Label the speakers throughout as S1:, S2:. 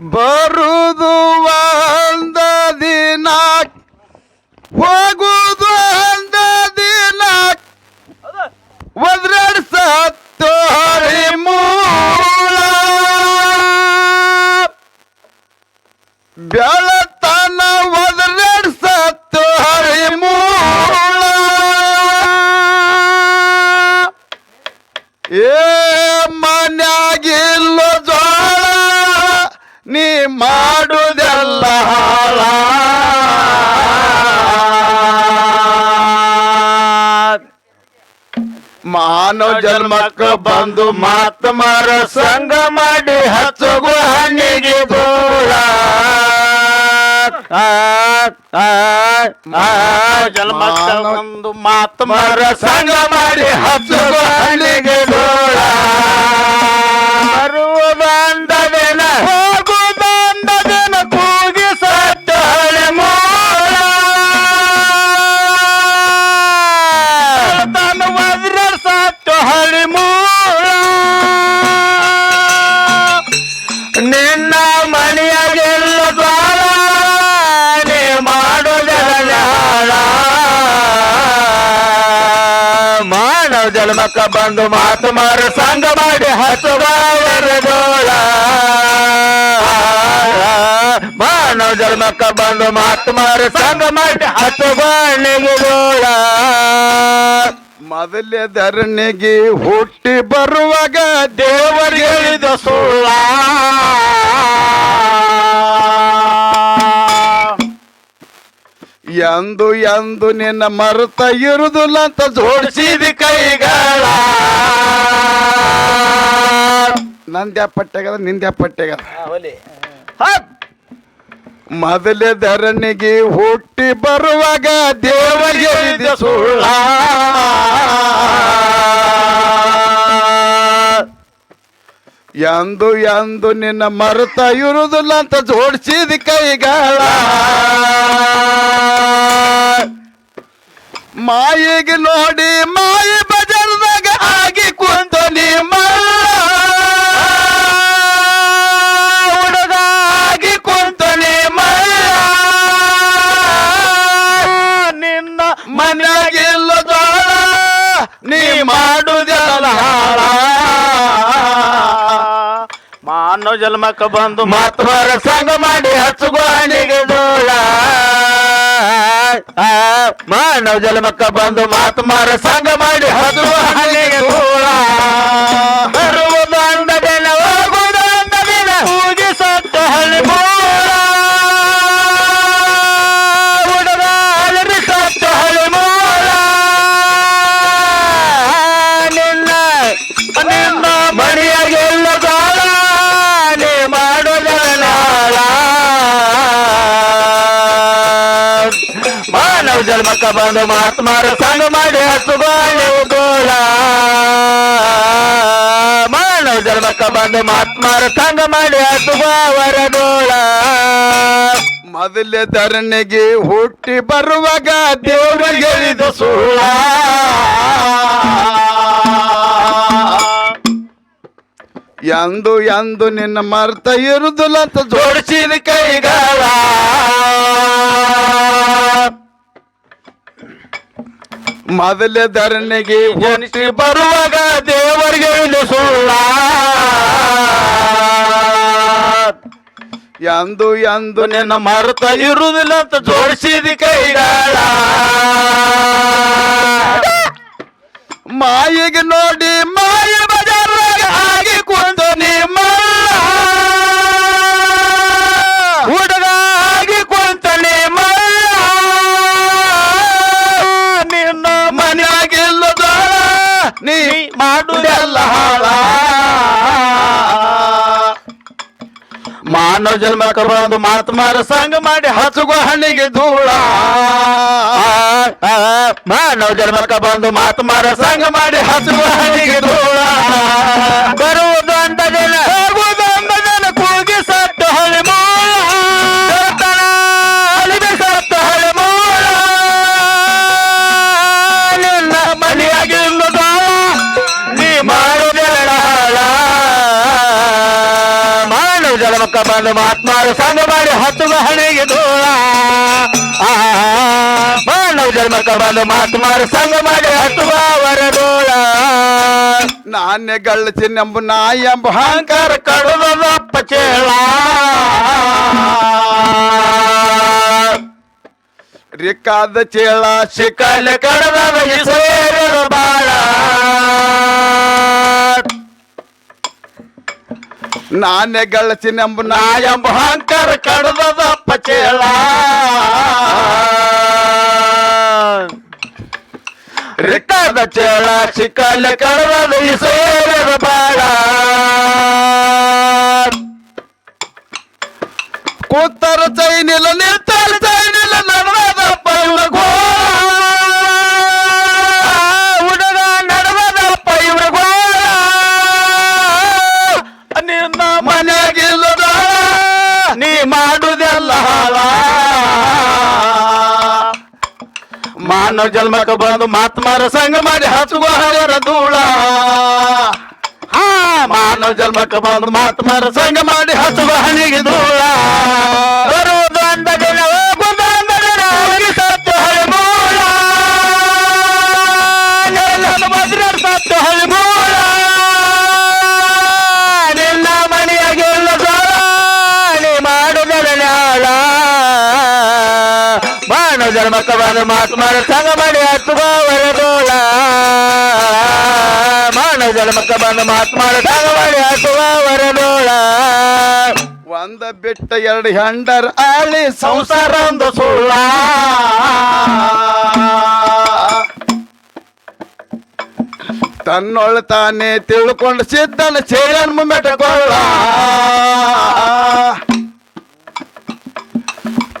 S1: ಬರುದು ಒಂದ ದಿನ ಹೋಗುದು ಒಂದ ದಿನ ಒದ್ರಡ್ ಹರಿ ಮೂಲ. ಬೆಳತನ ಒದ್ರಡ್ ಹರಿ ಮೂಲ. ಏ ಮನ್ಯಾಗಿಲ್ಲ ಜೋಳ ನೀ ಮಾಡುವುದಲ್ಲ ಮಾನವ ಜನ್ಮಕ್ಕ ಬಂದು ಮಾತ ಮಾರ ಸಂಗ ಮಾಡಿ ಹಚ್ಚಗು ಹಣ್ಣಿಗೆ ಬೋಳ
S2: ಜನ್ಮಕ್ಕ
S1: ಬಂದು ಮಾತು ಮಾರ ಸಂಗ ಮಾಡಿ ಹಚ್ಚಗು ಹಣ್ಣಿಗೆ ಬೋಳ ಜನ್ಮಕ್ಕ ಬಂದು ಮಾತು ಮಾರ ಸಂಘ ಮಾಡಿ ಹಸುಗಾವರದೋಳ ಮಾನವ ಜನ್ಮಕ್ಕ ಬಂದು ಮಾತು ಮಾರ ಸಂಘ ಮಾಡಿ ಹಸುಗಾಣಿಗೋಳ ಮೊದಲೇ ಧರಣಿಗೆ ಹುಟ್ಟಿ ಬರುವಾಗ ದೇವರಿಗೆ ಹೇಳಿದ ಸುಳ್ಳ. ಎಂದು ಎಂದು ನಿನ್ನ ಮರುತ ಇರುದಿಲ್ಲ ಅಂತ ಜೋಡಿಸಿದ ಕೈಗಳ. ನಂದ್ಯಾ ಪಟ್ಟೆಗದ ನಿಂದ್ಯಾ ಪಟ್ಟೆಗದ. ಮೊದಲೇ ಧರಣಿಗೆ ಹುಟ್ಟಿ ಬರುವಾಗ ದೇವರಿಗೆ ಸುಳ್ಳ. ಎಂದು ಎಂದು ನಿನ್ನ ಮರುತ ಇರುದಿಲ್ಲ ಅಂತ ಜೋಡಿಸಿದ ಕೈಗಳ. ಮಾಯಿಗೆ ನೋಡಿ ಮಾಯಿ
S2: ಜನ್ಮಕ್ಕ ಬಂದು
S1: ಮಾತ್ಮರ ಸಂಗ ಮಾಡಿ ಹಚ್ಚುಗೋಣಿಗೆ ಜೋಳ. ಮಾನವ ಜನ್ಮಕ್ಕ ಬಂದು ಮಾತ್ಮರ ಸಂಗ ಮಾಡಿ ಹಚ್ಚುಗಾಣಿಗೆ ಜೋಳ. ಬರುವುದು ಬಂದು ಮಾತ್ಮಾರ ಸಂಗ ಮಾಡಿ ಹಸುಗಾಳಿ ಗೋಳ ಮಾನವ ಜನ್ಮಕ್ಕ ಬಂದು ಮಾತ್ಮಾರ ಸಂಗ ಮಾಡಿ ಹಸುಗಾವರ ಗೋಳ. ಮೊದಲೇ ಧರಣಿಗೆ ಹುಟ್ಟಿ ಬರುವಾಗ ದೇವರು ಹೇಳಿದ ಸುಳ್ಳ. ಎಂದು ಎಂದು ನಿನ್ನ ಮರ್ತ ಇರುದಿಲ್ಲ ಅಂತ ಜೋಡಿಸಿದ ಮೊದಲೇ ಧರಣಿಗೆ ಹುಟ್ಟಿ ಬರುವಾಗ ದೇವರಿಗೆ ಇಳಿಸುಳ್ಳ ಸುಳ್ಳ ಎಂದು ಎಂದು ನಿನ್ನ ಮರುತ ಇರುವುದಿಲ್ಲ ಅಂತ ಜೋಡಿಸಿದ ಕೈಗಳ. ಮಾಯಿಗೆ ನೋಡಿ ಮಾಯ ಬಜಾರಾಗ ಮಾನವ ಜನ್ಮ ಬಂದು ಮಾತು ಮಾರ ಸಂಗ ಮಾಡಿ ಹಸುಗೋ ಹಣ್ಣಿಗೆ ಧೂಳ. ಮಾನವ ಜನ್ಮ ಬಂದು ಮಾತು ಮಾರ ಸಂಗ ಮಾಡಿ ಹಸುಗೋ ಹಣ್ಣಿಗೆ ಧೂಳ. ನೀ ಮಾಡುದೆಲ್ಲ ಹಾಳ ಮಾನವ ಜನ್ಮಕ್ಕ ಬಂದು ಬಂದು ಮಾತ್ಮಾರ ಸಂಗ ಮಾಡಿ ಹತ್ತು ಹಣೆಗೆ ದೂರ ಮಾನವ ಜನ್ಮಕ್ಕ ಬಂದು ಮಾತ್ಮಾರ ಸಂಗ ಮಾಡಿ ಹಚ್ಚುವ ದೂರ
S3: ನಾಣ್ಯ ಗಳಿಸಿನೆಂಬ ನಾಯಿ ಎಂಬ ಅಹಂಕಾರ
S1: ಕಡುದಪ್ಪ ಚೇಳ
S3: ರಿಕ್ಕಾದ ಚೇಳ
S1: ಸಿಕ್ಕಲ್ಲಿ ಕಡದ ಬಾಳ.
S3: ನಾಣ್ಯ ಗಳಚಿನೆಂಬ ನಾಯಿ
S1: ನಾಯಂಬ ಹಂಕರ್ ಕಡದದ ಪಚೇಳ. ರಿಕ್ಕಾದ ಚೇಳ ಸಿಕ್ಕಲ್ಲಿ ಕಡದ ಸೇರದ ಬಾಳ.
S3: ಕೂತರ ಚೈನಿಲ್ಲ
S1: ಮಾನವ ಜನ್ಮಕ್ಕೆ ಬಂದು ಮಾತ್ಮಾರ ಸಂಗ ಮಾಡಿ ಹಚ್ಚುವ ಹರರ ಧೂಳ. ಹಾ, ಮಾನವ ಜನ್ಮಕ್ಕೆ ಬಂದು ಮಾತ್ಮಾರ ಸಂಗ ಮಾಡಿ ಹಚ್ಚುವ ಹಣಿಗೆ ಧೂಳ. ಜನ್ಮಕ್ಕ ಬಂದು ಮಾತ್ಮಾರ ಸಂಗ ಮಾಡಿ ಹಚ್ಚುವ ವರದೋಳ ಮಾನ ಜನ್ಮಕ್ಕ ಬಂದು ಮಾತ್ಮಾರ ಸಂಗ ಮಾಡಿ ಹಚ್ಚುವ ವರದೋಳ
S3: ಒಂದ ಬಿಟ್ಟ ಎರಡು ಹೆಂಡರ್ ಆಳಿ
S1: ಸಂಸಾರ ಒಂದು ಸುಳ್ಳ.
S3: ತನ್ನೊಳ ತಾನೇ ತಿಳ್ಕೊಂಡು ಸಿದ್ದನ ಸೇರನ್ ಮೆಟ್ಟಕೊಳ್ಳ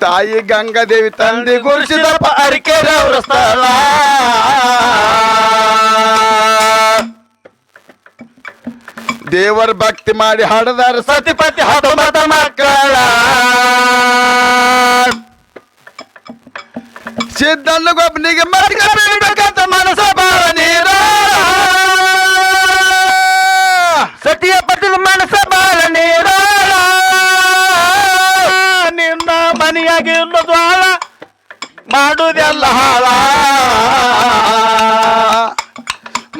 S3: ತಾಯಿ ಗಂಗಾದೇವಿ ತಂದೆ ಗುರುಸಿದಪ್ಪ
S1: ಅರಿಕೆರೆ ಅವರ ಸ್ಥಳ
S3: ದೇವರ ಭಕ್ತಿ ಮಾಡಿ ಹಾಡದಾರ
S1: ಸತಿಪತಿ ಹತ್ತೊಂಬತ್ತ ಮಕ್ಕಳ
S3: ಸಿದ್ದನ್ನ ಗೊಬ್ಬನಿಗೆ ಮಾಡ್ಕೊಬೇಕಂತ ಮನಸ್ಸ ಬಾಳ
S1: ಮನೆಯಾಗಿ ಆಳ ಮಾಡುದೆಲ್ಲ ಹಾಳ.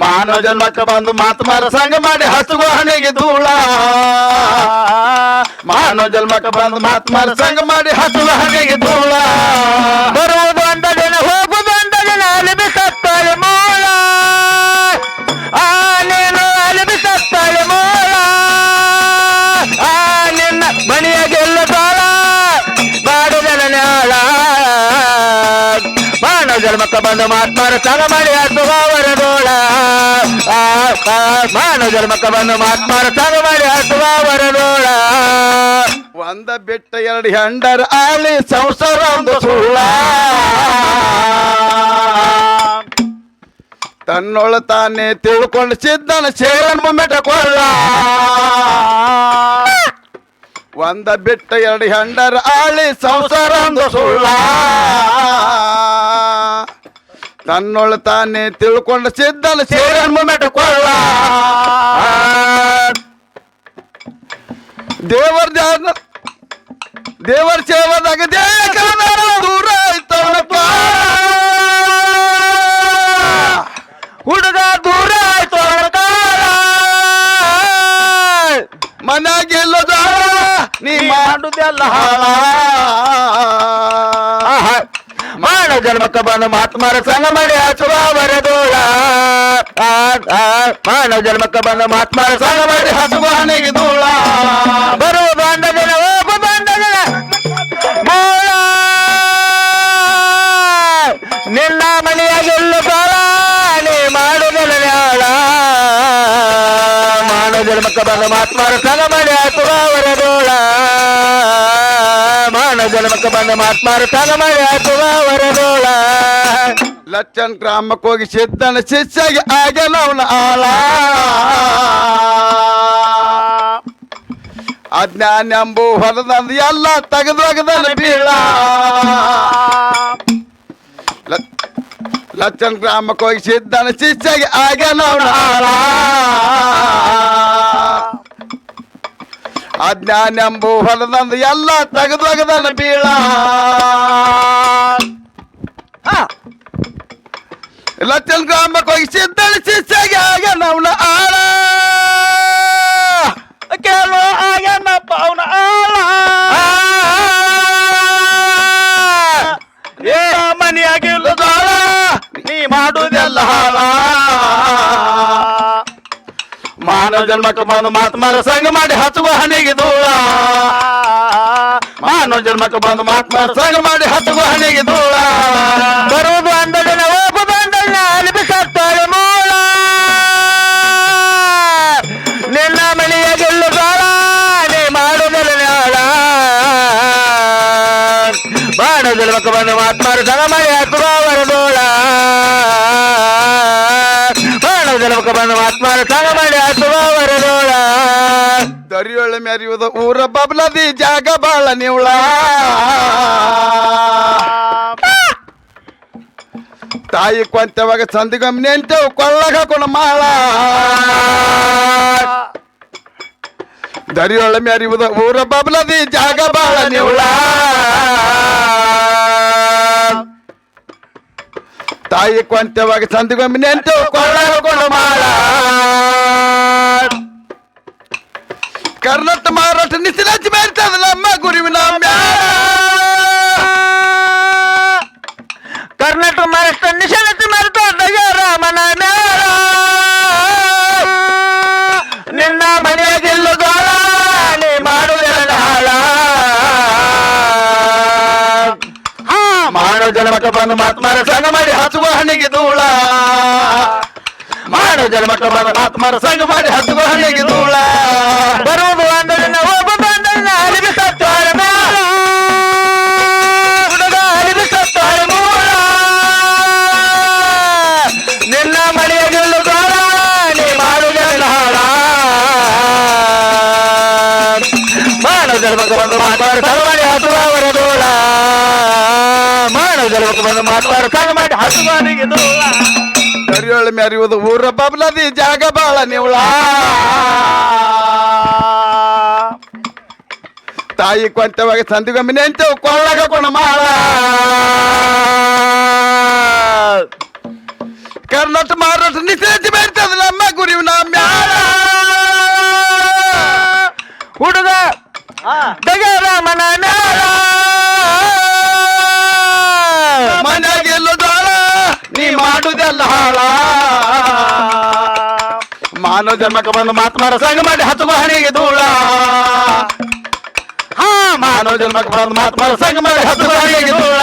S1: ಮಾನವ ಜನ್ಮಕ್ಕೆ ಬಂದು ಮಾತುಮಾರ ಸಂಗ ಮಾಡಿ ಹಸುವ ಹಣೆಗೆ ಧೂಳ. ಮಾನವ ಜನ್ಮಕ್ಕೆ ಬಂದು ಮಾತುಮಾರ ಸಂಗ ಮಾಡಿ ಹಸುವ ಹಣೆಗೆ ಧೂಳ. ಬರುವುದು ಅಂದ ಜನ್ಮಕ್ಕ ಬಂದು ಮಾತ್ಮರ ಸಂಗ ಮಾಡಿ ಹಸುವ ವರದೋಳ. ಆ, ಆ, ಮಾನವ ಜನ್ಮಕ್ಕ ಬಂದು ಮಾತ್ಮರ ಸಂಗ ಮಾಡಿ ಹಸುವ ವರದೋಳ.
S3: ಒಂದ ಬಿಟ್ಟ ಎರಡು ಹೆಂಡರ್ ಆಳಿ ಸಂಸಾರ ಒಂದು ಸುಳ್ಳ. ತನ್ನೊಳ ತಾನೇ ತಿಳ್ಕೊಂಡು ಸಿದ್ದನ ಸೇರನ್ ಮೆಟ್ಟಕೊಳ್ಳ ಒಂದ ಬಿಟ್ಟ ಎರಡು ಹೆಂಡರ್ ಆಳಿ ಸಂಸಾರ ಒಂದು ಸುಳ್ಳ. ತನ್ನೊಳ ತಾನೇ ತಿಳ್ಕೊಂಡ ಸಿದ್ಧನ ಸೇರನ್ ಮೆಟ್ಕೊಳ್ಳ ದೇವರ ದೇವರ ಸೇವದಾಗ ದೇವರ ದೂರ ಆಯ್ತವನಪ್ಪ.
S1: ಹುಡುಗ ದೂರ ಆಯ್ತು
S3: ಮನ ನೀ
S1: ಮಾಡುದೆಲ್ಲ ಹಾಳ ಮಾನವ ಜನ್ಮಕ್ಕ ಬಂದು ಮಾತ್ಮಾರ ಸಂಗ ಮಾಡಿ ಹಚ್ಚುವ ಬರದೋಳ ಮಾನವ ಜನ್ಮಕ್ಕ ಬಂದು ಮಾತ್ಮಾರ ಸಂಗ ಮಾಡಿ ಹಸುವ ನೆಗೆದೋಳ ಬರುವ ಅಂದ ದಿನ ಹೋಗುವುದು ಅಂದ ದಿನ ಮೂಳ ನಿನ್ನ ಮನೆಯಾಗೆಲ್ಲ ಬಾಳ ಬಂದು ಮಾತ್ಮಾರ ಸಂಗ ಮಾಡಿ ಹಚ್ಚುವ ವರದೋಳ. ಜನ್ಮಕ್ಕೆ ಬಂದ ಮಾತ್ಮಾರ ಸಂಗ ಮಾಡಿ ವರದೋಳ.
S3: ಲಚ್ಚನ್ ಗ್ರಾಮಕ್ಕೆ ಹೋಗಿ ಸಿದ್ದನ ಶಿಷ್ಯಾಗಿ ಆಗ್ಯಾನ ಅವನ ಆಳ. ಅಜ್ಞಾನ ಎಂಬು ಹೊರದಂದು ಎಲ್ಲ ತೆಗೆದು ಒಗದನ ಬೀಳ. ಲಚ್ಚನ್ ಗ್ರಾಮಕ್ಕೆ ಹೋಗಿ ಸಿದ್ದನ ಶಿಷ್ಯಾಗಿ ಅವನ ಆಳ. ಅಜ್ಞಾನೆಂಬು ಹೊಲದಂದು ಎಲ್ಲ ತೆಗೆದೊಗದನ ಬೀಳ. ಲಚ್ಚನ್ ಗ್ರಾಮಕ್ಕೆ ಹೋಗಿ ಸಿದ್ಧಳಿಸಿ ಆಗ ನವನ ಆಳ.
S2: ಕೇಳು ಆಗನಪ್ಪ ಅವನ ಆಳ. ಏ. ಮನೆಯಾಗಿಲ್ಲ ದಾಳ ನೀ ಮಾಡುದೆಲ್ಲ ಹಾಳ.
S1: ಮಾನವ ಜನ್ಮಕ್ಕೆ ಬಂದು ಮಾತು ಮಾರ ಸಂಗ ಮಾಡಿ ಹಚ್ಚುವ ಹಣೆಗೆ ದೂಳ ಮಾನವ ಜನ್ಮಕ್ಕೆ ಬಂದು ಮಾತು ಮಾರ ಸಂಗ ಮಾಡಿ ಹಚ್ಚುವ ಹಣೆಗೆ ದೂಳ ಬರುವುದು ಅಂದಡನ ಹೋಗುದು ಅಂದಡನ ಅಲಿಬಿಸತ್ತಾರೆ ಮೂಳ. ನಿನ್ನ ಮನೆಯ ಗೆಲ್ಲು ಬಾಳ, ನೀ ಮಾಡುವುದಲ್ಲ ನಾಳ ಬಾಣ ಜನ್ಮಕ್ಕೆ ಬಂದು ಮಾತು ಮಾರ ಸಂಗ ಬಂದು ಮಾತ್ಮಾರ ಸಂಗ ಮಾಡಿ ಹಚ್ಚುವ ವರದೋಳ
S3: ದರಿಯೊಳ ಮೆರೆಯುವುದು ಊರ ಬಬ್ಲದಿ ಜಾಗ ಬಾಳ ನಿವ್ಳ. ತಾಯಿ ಕೊಂತವಾಗ ಸಂದಿಗಮ್ ನೆಂಟವು ಕೊಳ್ಳಗ ಕೊಣ ಮಾಳ ದರಿಯೊಳ ಮೆರೆಯುವುದು ಊರ ಬಬ್ಲದಿ ಜಾಗ ಬಾಳ ನಿವ್ಳ. ತಾಯಿ ಕೊಂತೆವಾಗ ಸಂದಿಗೊಮ್ಮೆ ನೆಂಟು ಕೊಳ್ಳಗ ಮಾಡ. ಕರ್ನಾಟಕ ಮಹಾರಾಷ್ಟ್ರ ನಿಸಿರಾಜ್ ಬೇರ್ತದ ಅಮ್ಮ ಗುರುವಿನ
S1: ಜನ್ಮಕ್ಕೆ ಬಂದು ಮಾತ್ಮಾರ ಸಂಗ ಮಾಡಿ ಹಸುವ ಹಣ್ಣಿಗೆ ಧೂಳ. ಮಾನವ ಜನ್ಮಕ್ಕೆ ಬಂದು ಮಾತ್ಮಾರ ಸಂಗ ಮಾಡಿ ಹಸುವ ಹಣ್ಣಿಗೆ ಧೂಳ. ಬರುವುದು ಮನೆಯ ಗೆಲ್ಲು ಗೋಳ ನೀ ಬಂದು ಮಾತ್ಮಾರ ಸಂಗ ಮಾಡಿ ವರದೋಳ ಜನ್ಮಕ್ಕೆ ಬಂದು ಮಾತಾಡ ಸಂಗ ಮಾಡಿ
S3: ಮೆರೆಯುವುದು ಊರ ಬಬ್ಲದಿ ಜಾಗ ಬಾಳ ನಿವ್ಳ ತಾಯಿ ಕೊಂಚವಾಗಿ ಸಂದಿಗೊಮ್ಮೆ ನೆಂಟವು ಕೊಳ್ಳಗ ಕೊಣ ಮಾಳ. ಕರ್ನಾಟಕ ಮಹಾರಾಷ್ಟ್ರ ನಿಸಿರಾಜ್
S1: ಮಾನವ ಜನ್ಮಕ್ಕೆ ಬಂದು ಮಾತನಾಡ ಸಂಗ ಮಾಡಿ ಹತ್ತು ಹಣಿಗೆ ಧೂಳ. ಹಾ ಮಾನವ ಜನ್ಮಕ್ಕೆ ಬಂದು ಮಾತನಾಡ ಸಂಗ ಮಾಡಿ ಹತ್ತು ಹಣಿಗೆ ಧೂಳ.